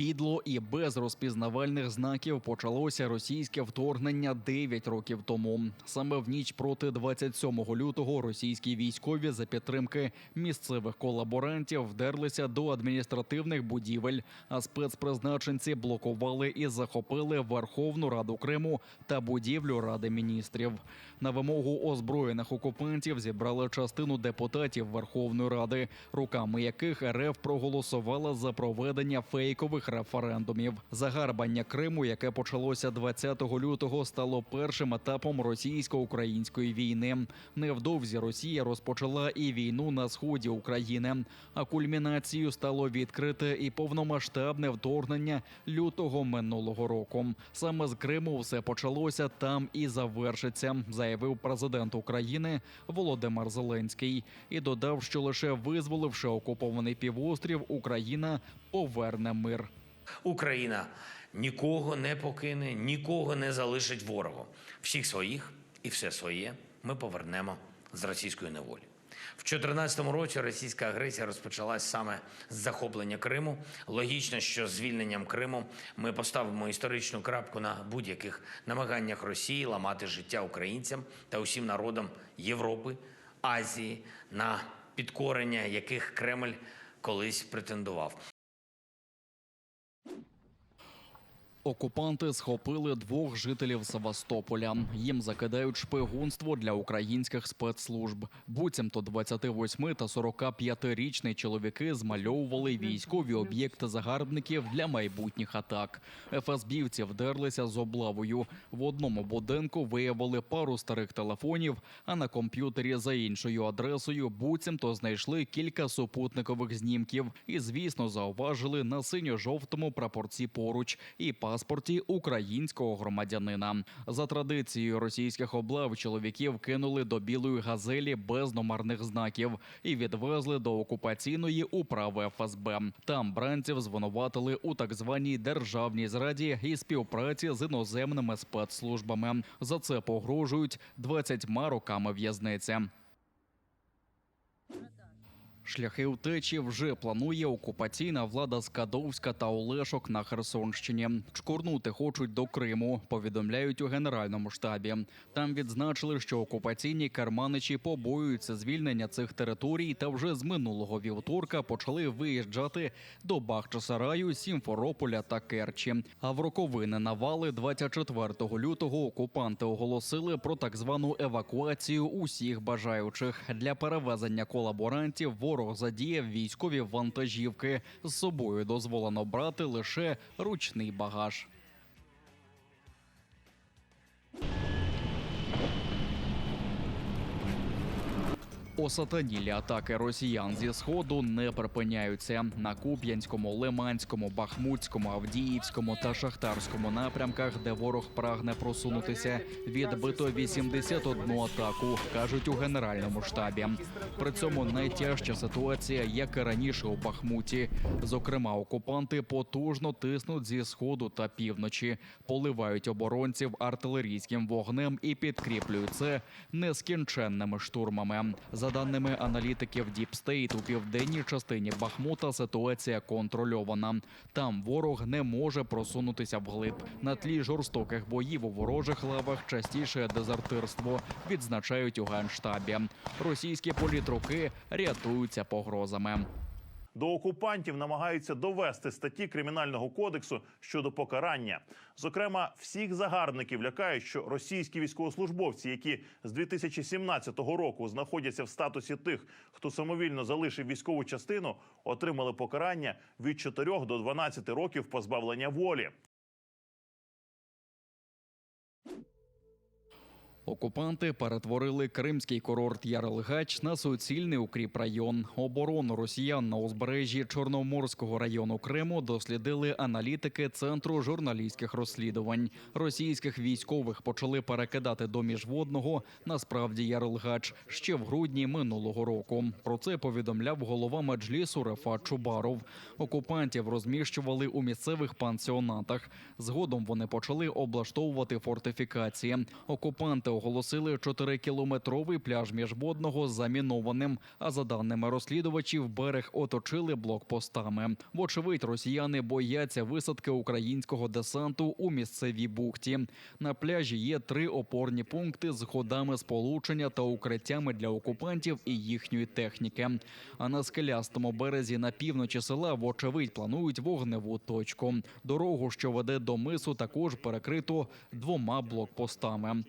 Підло і без розпізнавальних знаків почалося російське вторгнення 9 років тому. Саме в ніч проти 27 лютого російські військові за підтримки місцевих колаборантів вдерлися до адміністративних будівель, а спецпризначенці блокували і захопили Верховну Раду Криму та будівлю Ради міністрів. На вимогу озброєних окупантів зібрали частину депутатів Верховної Ради, руками яких РФ проголосувала за проведення фейкових референдумів. Загарбання Криму, яке почалося 20 лютого, стало першим етапом російсько-української війни. Невдовзі Росія розпочала і війну на сході України. А кульмінацією стало відкрите і повномасштабне вторгнення лютого минулого року. Саме з Криму все почалося там і завершиться, заявив президент України Володимир Зеленський і додав, що лише визволивши окупований півострів, Україна поверне мир. Україна нікого не покине, нікого не залишить ворогу. Всіх своїх і все своє ми повернемо з російської неволі. В 2014 році російська агресія розпочалась саме з захоплення Криму. Логічно, що звільненням Криму ми поставимо історичну крапку на будь-яких намаганнях Росії ламати життя українцям та усім народам Європи, Азії, на підкорення яких Кремль колись претендував. Окупанти схопили двох жителів Севастополя. Їм закидають шпигунство для українських спецслужб. Буцімто 28 та 45-річні чоловіки змальовували військові об'єкти загарбників для майбутніх атак. ФСБівці вдерлися з облавою. В одному будинку виявили пару старих телефонів, а на комп'ютері за іншою адресою буцімто знайшли кілька супутникових знімків. І, звісно, зауважили на синьо-жовтому прапорці поруч і паспорті українського громадянина. За традицією російських облав чоловіків кинули до білої газелі без номерних знаків і відвезли до окупаційної управи ФСБ. Там бранців звинуватили у так званій державній зраді і співпраці з іноземними спецслужбами. За це погрожують 20 роками в'язниці. Шляхи втечі вже планує окупаційна влада Скадовська та Олешок на Херсонщині. Чкурнути хочуть до Криму. Повідомляють у генеральному штабі. Там відзначили, що окупаційні карманичі побоюються звільнення цих територій та вже з минулого вівторка почали виїжджати до Бахчисараю, Сімферополя та Керчі. А в роковини навали 24 лютого окупанти оголосили про так звану евакуацію усіх бажаючих для перевезення колаборантів. Ворог задіяв військові вантажівки. З собою дозволено брати лише ручний багаж. Осатанілі атаки росіян зі сходу не припиняються на Куп'янському, Лиманському, Бахмутському, Авдіївському та Шахтарському напрямках, де ворог прагне просунутися. Відбито 81 атаку, кажуть у генеральному штабі. При цьому найтяжча ситуація, як і раніше у Бахмуті. Зокрема, окупанти потужно тиснуть зі сходу та півночі, поливають оборонців артилерійським вогнем і підкріплюють це нескінченними штурмами. За даними аналітиків State, у південній частині Бахмута ситуація контрольована. Там ворог не може просунутися вглиб. На тлі жорстоких боїв у ворожих лавах частіше дезертирство відзначають у генштабі. Російські політруки рятуються погрозами. До окупантів намагаються довести статті кримінального кодексу щодо покарання. Зокрема, всіх загарбників лякають, що російські військовослужбовці, які з 2017 року знаходяться в статусі тих, хто самовільно залишив військову частину, отримали покарання від 4 до 12 років позбавлення волі. Окупанти перетворили кримський курорт Ярлгач на суцільний укріпрайон. Оборону росіян на узбережжі Чорноморського району Криму дослідили аналітики центру журналістських розслідувань. Російських військових почали перекидати до міжводного. Насправді Ярлгач ще в грудні минулого року. Про це повідомляв голова меджлісу Рефат Чубаров. Окупантів розміщували у місцевих пансіонатах. Згодом вони почали облаштовувати фортифікації. Окупанти оголосили 4-кілометровий пляж міжводного замінованим. А за даними розслідувачів, берег оточили блокпостами. Вочевидь, росіяни бояться висадки українського десанту у місцевій бухті. На пляжі є три опорні пункти з ходами сполучення та укриттями для окупантів і їхньої техніки. А на скелястому березі на півночі села, вочевидь, планують вогневу точку. Дорогу, що веде до мису, також перекрито двома блокпостами.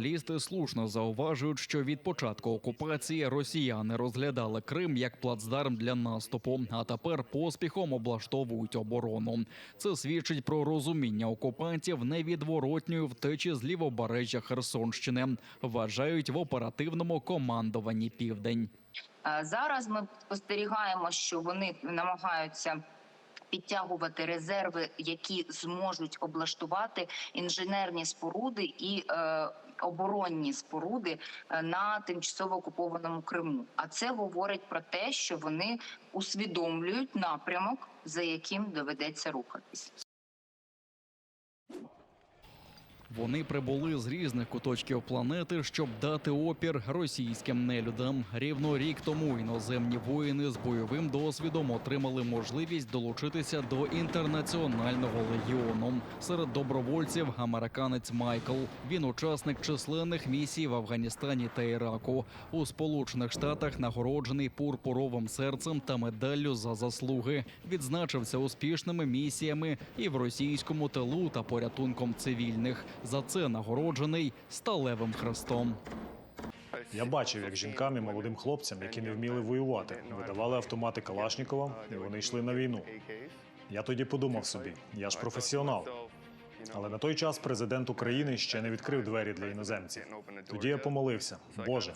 Журналісти слушно зауважують, що від початку окупації росіяни розглядали Крим як плацдарм для наступу, а тепер поспіхом облаштовують оборону. Це свідчить про розуміння окупантів невідворотньої втечі з лівобережжя Херсонщини. Вважають в оперативному командуванні Південь. Е, Зараз ми спостерігаємо, що вони намагаються підтягувати резерви, які зможуть облаштувати інженерні споруди і е, оборонні споруди е, на тимчасово окупованому Криму. А це говорить про те, що вони усвідомлюють напрямок, за яким доведеться рухатись. Вони прибули з різних куточків планети, щоб дати опір російським нелюдам. Рівно рік тому іноземні воїни з бойовим досвідом отримали можливість долучитися до інтернаціонального легіону. Серед добровольців американець Майкл. Він учасник численних місій в Афганістані та Іраку. У Сполучених Штатах нагороджений пурпуровим серцем та медаллю за заслуги. Відзначився успішними місіями і в російському тилу та порятунком цивільних. За це нагороджений сталевим хрестом. Я бачив, як жінкам і молодим хлопцям, які не вміли воювати, видавали автомати Калашнікова, і вони йшли на війну. Я тоді подумав собі, я ж професіонал. Але на той час президент України ще не відкрив двері для іноземців. Тоді я помолився: Боже,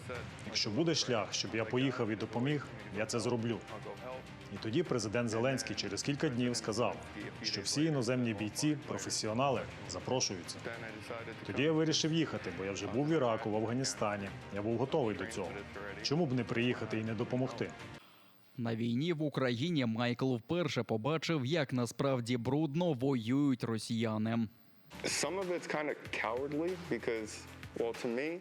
якщо буде шлях, щоб я поїхав і допоміг, я це зроблю. І тоді президент Зеленський через кілька днів сказав, що всі іноземні бійці, професіонали, запрошуються. Тоді я вирішив їхати, бо я вже був в Іраку, в Афганістані. Я був готовий до цього. Чому б не приїхати і не допомогти? На війні в Україні Майкл вперше побачив, як насправді брудно воюють росіяни. Some of it's kind of cowardly because, well, to me,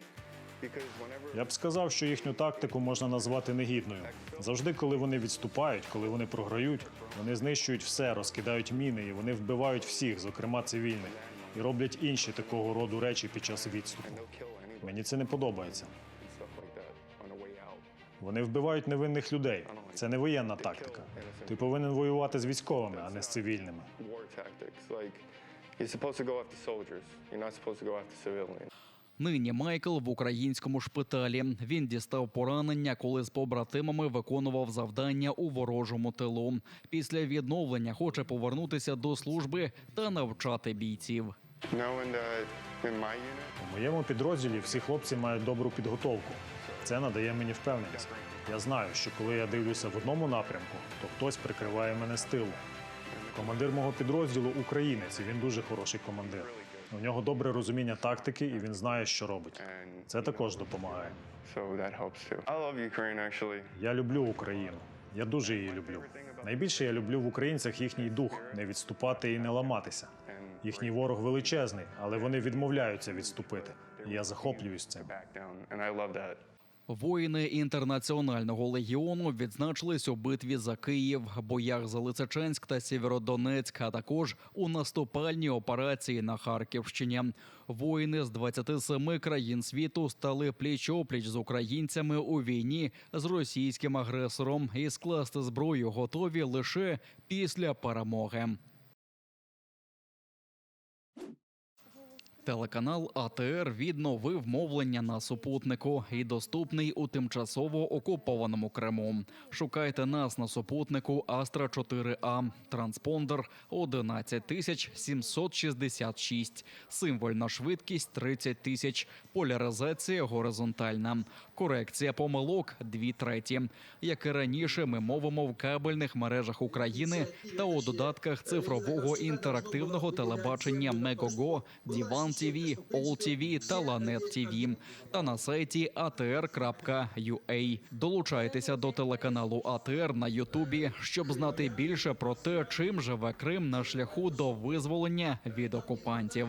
Я б сказав, що їхню тактику можна назвати негідною. Завжди, коли вони відступають, коли вони програють, вони знищують все, розкидають міни, і вони вбивають всіх, зокрема цивільних, і роблять інші такого роду речі під час відступу. Мені це не подобається. Вони вбивають невинних людей. Це не воєнна тактика. Ти повинен воювати з військовими, а не з цивільними. Нині Майкл в українському шпиталі. Він дістав поранення, коли з побратимами виконував завдання у ворожому тилу. Після відновлення хоче повернутися до служби та навчати бійців. У моєму підрозділі всі хлопці мають добру підготовку. Це надає мені впевненість. Я знаю, що коли я дивлюся в одному напрямку, то хтось прикриває мене з тилу. Командир мого підрозділу українець, і він дуже хороший командир. У нього добре розуміння тактики, і він знає, що робить. Це також допомагає. Я люблю Україну. Я дуже її люблю. Найбільше я люблю в українцях їхній дух не відступати і не ламатися. Їхній ворог величезний, але вони відмовляються відступити. І я захоплююсь цим. Воїни інтернаціонального легіону відзначились у битві за Київ, боях за Лисичанськ та Сєвєродонецьк, а також у наступальній операції на Харківщині. Воїни з 27 країн світу стали пліч-опліч з українцями у війні з російським агресором і скласти зброю готові лише після перемоги. Телеканал АТР відновив мовлення на супутнику і доступний у тимчасово окупованому Криму. Шукайте нас на супутнику Астра 4А, транспондер 11766, символьна швидкість 30 тисяч, поляризація горизонтальна, корекція помилок 2 треті. Як і раніше, ми мовимо в кабельних мережах України та у додатках цифрового інтерактивного телебачення Мегого, Діван ТВ, All TV та Lanet TV та на сайті atr.ua. Долучайтеся до телеканалу АТР на Ютубі, щоб знати більше про те, чим живе Крим на шляху до визволення від окупантів.